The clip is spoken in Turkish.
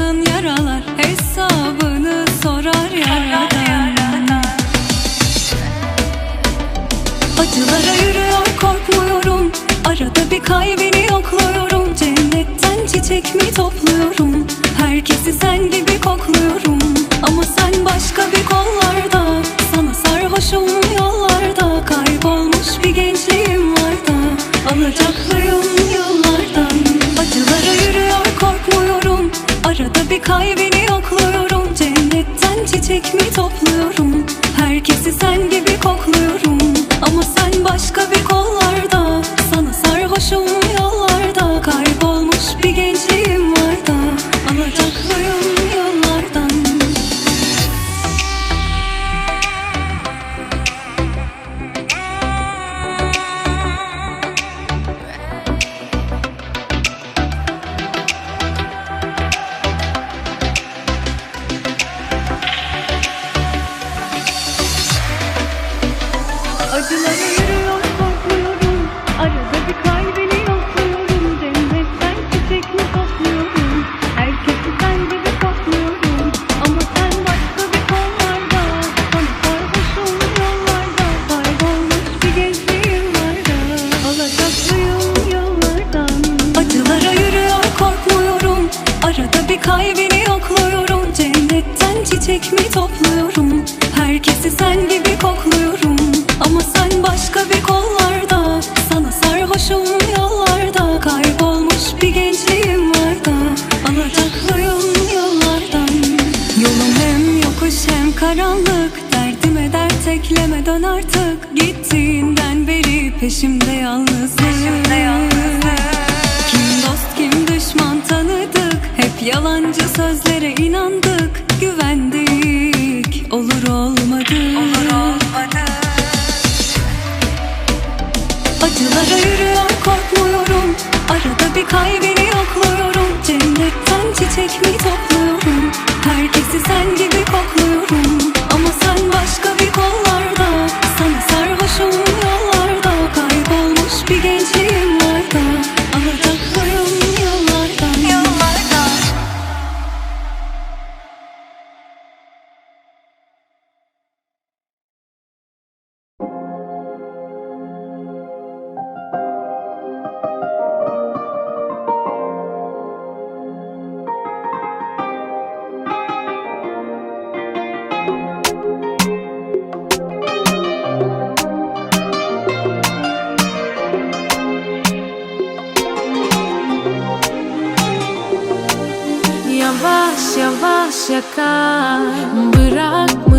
Açtığın yaralar Hesabını sorar yaradan Acılara yürüyor korkmuyorum. Arada bir kalbini yokluyorum. Cennetten çiçek mi topluyorum? Herkesi sen gibi kokluyorum. Ama sen başka bir kollarda Sana sarhoşum yollarda. Kaybolmuş bir gençliğim var da beri peşimde yalnızlık Kim dost kim düşman tanıdık. Hep yalancı sözlere inandık. Güvendik. Olur olmadı. Acılara yürüyor korkmuyorum. Arada bir kalbini yokluyorum. Cennetten çiçek mi topluyorum? Herkesi sen gibi kokluyorum yakar Bırakmıyor